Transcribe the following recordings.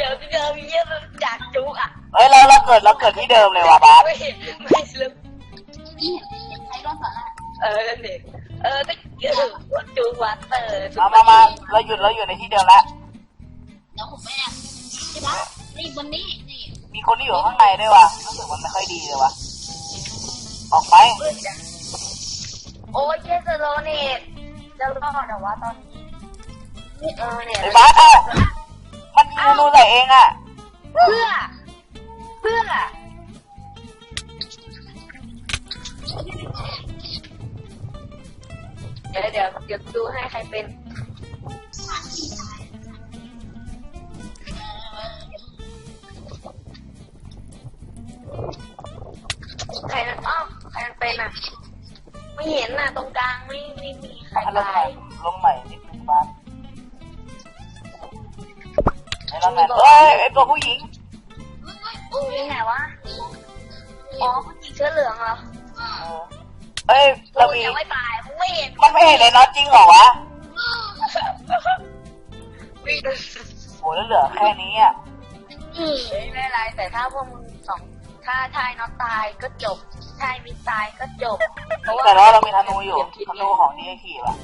เดิมเยี่ยมจากจุกอะเฮ้ยเราเราเกิดเราเกิดที่เดิมเลยว่ะบาสไม่ไม่ลืมนี่เห็นเห็นใช้รถสอนอะเออนั่นเองเออก็เออจุกวัดเออมามามาเราหยุดเราอยู่ในที่เดิมแล้วเดี๋ยวผมไปอะใช่ปะนี่บนนี้นี่ มีคนที่อยู่ข้างในด้วยว่ะรู้สึกมันไม่ค่อยดีเลยว่ะออกไป โอ้ยเจสโลเนตจะรอดเหรอวะตอนนี้เออเนี่ยไอ้บา สอะมันยิงธนูใส่เองอะ เพื่อ เพื่อ เดี๋ยวเดี๋ยวเดี๋ยวดูให้ใครเป็น ใครนะอ้าวใครมันเป็นอะ ไม่เห็นน่ะ ตรงกลางไม่ไม่มีใครให้ลงตาใหม่ยลงใหม่ ไอ้นั่นไงเฮ้ยไอ้ตัวผู้หญิงนี่ไหนวะ อ๋อผู้หญิงเสื้อเหลืองเหรอเออเฮ้ยเรากูมียังไม่ตายมึงไม่เห็นมันไม่เห็นเลยน็อตจริงเหรอวะวิ่งโหแล้วเหลือแค่นี้อะอืมไม่เป็นไรแต่ถ้าพวกมึงสองถ้าทายน็อตตายก็จบทายมินตายก็จบแต่เราเรามีธนูอยู่ธนูของดีไอคีว่ะ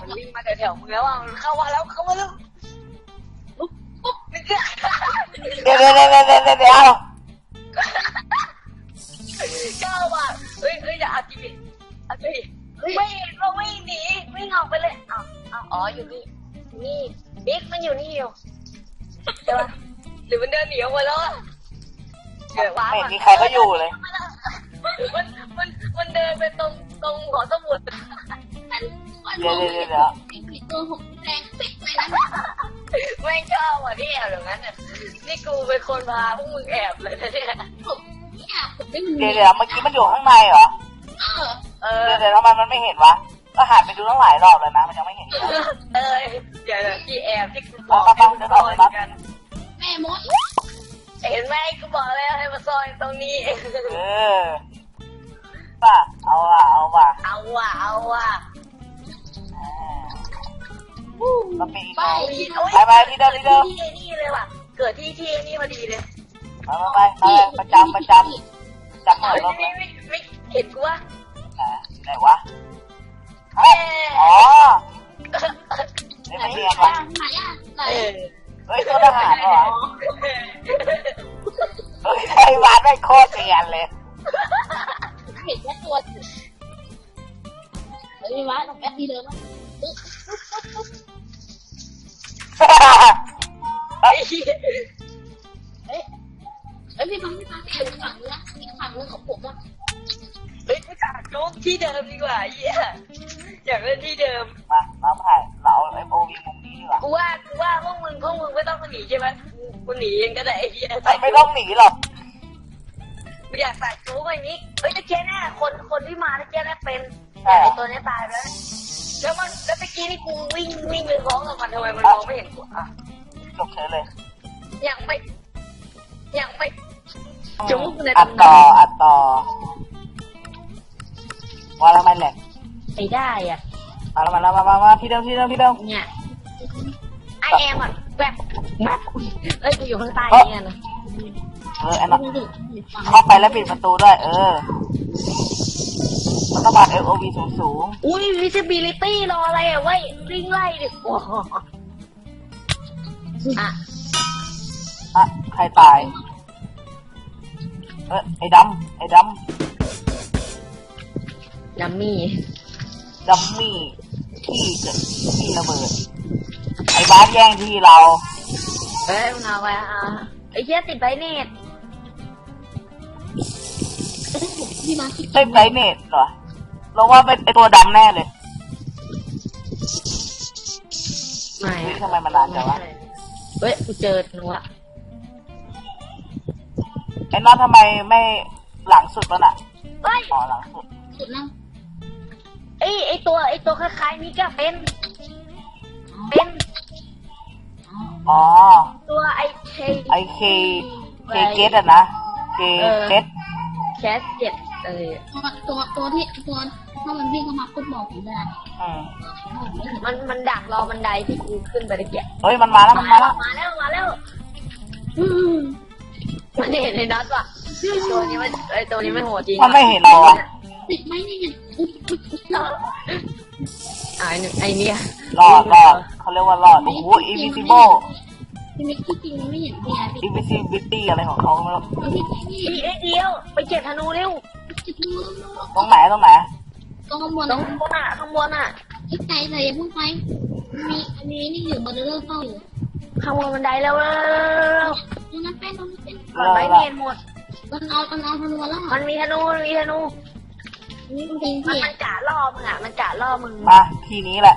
มันวิ่งมาแถวๆมึงแล้วอะมันเข้ามาแล้วเข้ามาแล้วปุ๊บปุ๊บนี่ก็เดี๋ยวเดี๋ยวเดี๋ยวเดี๋ยวเดี๋ยวเดี๋ยวเก้าอะเฮ้ยเฮ้ยอย่าอาจีอาจีไม่เห็นว่าวิ่งหนีวิ่งออกไปเลยอ้าวอ้าวอ๋ออยู่นี่นี่บิ๊กมันอยู่นี่อยู่ใช่ปะหรือมันเดินหนีออกมาแล้วอะเดี๋ยวว้าไม่เห็นมีใครเขาอยู่เลย มันมันมันเดินไปตรงตรงหอสมุด มันมันเดี๋ยวเดี๋ยวเดี๋ยวเดี๋ยวไอ้ผีตัวผมแรงเป็ดเลยนะไม่ชอบอะที่แอบอย่างนั้นน่ะนี่กูเป็นคนพาพวกมึงแอบเลยนะเนี่ยผมเนี่ยผมไม่มีเดี๋ยวเดี๋ยวเมื่อกี้มันอยู่ข้างในเหรอ เออ เออ เดี๋ยวเดี๋ยวทำไมมันไม่เห็นวะ ก็หันไปดูตั้งหลายรอบแล้วนะ มันยังไม่เห็นเลยเออเดี๋ยวที่แอบที่กูบอกให้มึงซอยกัน แม่มด เห็นไหมกูบอกแล้วให้มาซอยตรงนี้ เออ ก็เป็นอีกไปหน่อยที่โอ้ยไปไปที่เดิมที่เดิมที่นี่เลยว่ะ เกิดที่ที่นี่พอดีเลยไปไปไปไปประจำประจำจับหน่อยรอบไม่เลยไม่ไม่เห็นกูว่าอ่าไหนวะเอ๊อ๋อะนี่มันเรียนวะไหนอะไหนเออเฮ้ยตัวทหารเหรอเฮ้ยไอ้วานไม่โคตรเรียนเลยเห็นแค่ตัวเฮ้ยว่าต้องแอปดีเลยมั้งไที่เดิมดีกว่าไอ้เหี้ยอยากเล่นที่เดิม มามาถ่ายเราเอาไอโอวีมุมนี้ดีกว่ากูว่ากูว่าพวกมึงพวกมึงไม่ต้องหนีใช่ไหมกูกูหนีเองก็ได้ไอ้เหี้ยไม่ไม่ต้องหนีหรอกกูอยากใส่จูไปนี้เฮ้ยตะเกียแน่คนคนที่มาตะเกียแน่เป็นแต่ไอตัวเนี้ยตายไปแล้ว แล้วมันแล้วตะกี้นี่กูวิ่งวิ่งไปฟ้องกับมันทำไมมันมองไม่เห็นกูอะจบเฉยเลยยังไม่ยังไม่จูในอัดตำต่อนานอัดต่อ ว่าแล้วมันแหละไปได้อะมาแล้วมาแล้วมามามาที่เดิมที่เดิมที่เดิมเนี่ยไอแอมอะแบบแบบเอ้ยกูอยู่ข้างใต้เนี่ยนะเอออันนั้นไม่ถึงฝั่งเข้าไปแล้วปิดประตูด้วย เออมันต้องบัตร LOV สูงสูงอุ้ย visibility รออะไรอะเว้ยวิ่งไล่ดิโอ้โหอะๆอะใครตาย เออไอ้ดำไอ้ด ดัมมี่ำดัมมี่ที่เกิดที่ระเบิด ไอ้บาสแย่งที่เรา เอ้ยมึงเอาไปอะไอ้เชี่ยติดไบเนตพี่มาคิดเต้นไดเนตเหรอเราว่าเป็นไอ้ตัวดำแน่เลยไม่เฮ้ยทำไมมันนานจังวะเฮ้ยกูเจอหนูอะไอ้น้องทำไมไม่หลังสุดแล้วน่ะเฮ้ยอ๋อหลังสุด สุดนะ ไอ้ไอ้ตัวไอ้ตัวคล้ายๆนี่ก็เป็นเป็นอ๋อ ตัวไอ้เคไอเคเคเกตอะนะเคเกตแคสเจ็ดเออตัวตัวตัวที่ตัวถ้ามันวิ่งเข้ามาปุ๊บบอกผมได้อืมผมไม่เห็นมันมันดักรอบันไดที่กูขึ้นไปตะเกียบเฮ้ยมันมาแล้วมันมาแล้วมาแล้วมาแล้วอืมมันเห็นในนัดว่ะตัวนี้มันไอตัวนี้ไม่โหดจริงมันไม่เห็นเราอะ ติดไหมนี่เนี่ยอุ๊บอุ๊บอุ๊บอ่าไอ้ไอเนี่ยรอดรอดเขาเรียกว่ารอดโอ้โห invisible พี่มิกที่จริงมันไม่เห็นพี่ไอพี่ invisibility อะไรของเขาไม่รู้พี่พี่อีกนิดเดียว ไปเก็บธนูเร็วจะดูตรงไหนตรงไหนตรงข้างบนตรงข้างบนอะข้างบนอะ ไอ้ใจเลยอย่าเพิ่งไปมีมีนี่อยู่บนเรือเฝ้าอยู่ข้างบนบันไดแล้วเร็วตรงนั้นเป็นตรงนั้นเป็นก่อนไปเมนหมดมันเอามันเอาธนูแล้วมันมีธนูมันมีธนู นี่จริงมันพี่มันกะล่อมึงอะ มันกะล่อมึงมาทีนี้แหละ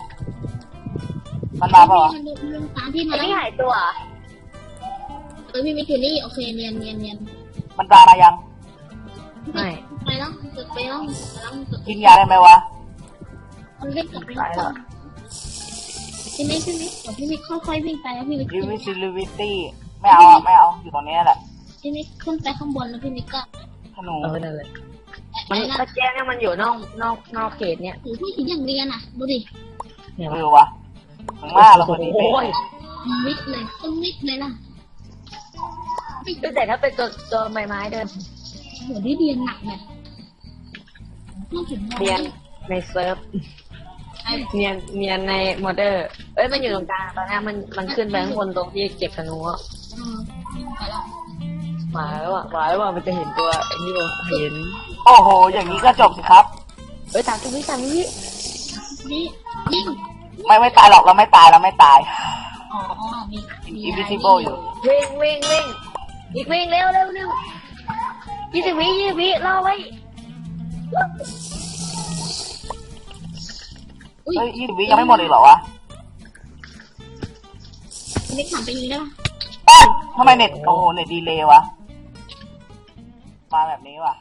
มันมาเปล่าวะมันมันตามพี่ไอ้มาแล้วนี่หายตัวเหรอเออพี่มิกอยู่นี่โอเคเนียนเนียนเนียนมันตามมายัง ไม่ไปแล้วสึกไปแล้วไปแล้วสึกกินยาได้ไหมวะ มันเล่นกับไปแล้วพี่มิกพี่มิกเดี๋ยวพี่มิกค่อยๆวิ่งไปแล้วพี่มิก invisibility ไม่เอาอะไม่เอา อยู่ตรงนี้แหละ พี่มิกขึ้นไปข้างบนแล้วพี่มิกก็ธนูเออนั่นเลย มัไอ้นนั่นตะเกียบเนี่ยมันอยู่นอกนอกนอกเขตเนี่ยถือพี่ถึงอย่างเรียนอะ ดูดิเนี่ยเออวะถึงว่าเราคนนี้เป็นโอ้ยมิดเลยต้องมิดเลยล่ะแต่ถ้าเป็นตัวตัวไม้ไม้เดินโหที่เรียนหนักเนี่ยต้องถึงเนียนในเซิร์ฟเนียนเนียนในมอเตอร์ เอ้ยมันอยู่ตรงกลางตอนนี้มันมันขึ้นไปข้างบนตรงที่เก็บธนูอะเออไปแล้วหมาแล้วอะหมาแล้วอะมันจะเห็นตัวไอ้นี่บ่เห็น โอ้โห อย่างนี้ก็จบสิครับเอ้ยตามตรงนี้ตามตรงนี้นี่ยิงไม่ไม่ตายหรอกเราไม่ตายเราไม่ตาย อ๋อมีมี invisible อยู่วิ่งวิ่งวิ่งอีกวิ่งเร็วเร็วเร็วยี่สิบวิยี่สิบวิรอไว้อุ้ยเฮ้ยยี่สิบวิยังไม่หมดอีกเหรอวะมิกถามไปยิงได้ปะแป้งทำไมเน็ต โอ้โห เน็ตดีเลย์วะ มาแบบนี้ว่ะ